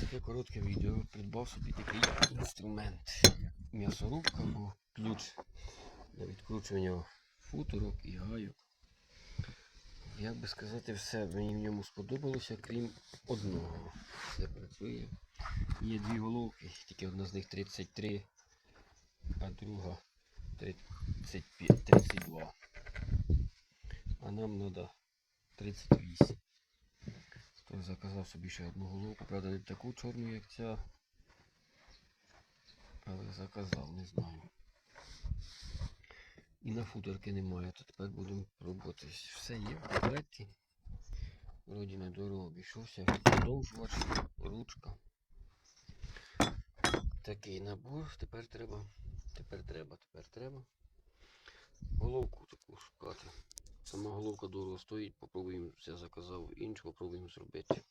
таке коротке відео. Придбав собі такий інструмент. М'ясорубка або ключ для відкручування футорок і гайок. Як би сказати, все мені в ньому сподобалося, крім одного. Все працює. Є дві головки, тільки одна з них 33, а друга 35, 32. А нам треба 38. Заказав собі ще одну головку, правда не таку чорну, як ця. Але заказав, не знаю. І на футерки немає, то тепер будемо пробувати. Все є в комплекті. Вроді на дорогу обійшовся. Подовжувач, ручка. Такий набор. Тепер треба. Тепер треба, тепер треба. Головку таку шукати. Сама головка дорого стоїть, попробуємо, я заказав іншу, попробуємо зробити.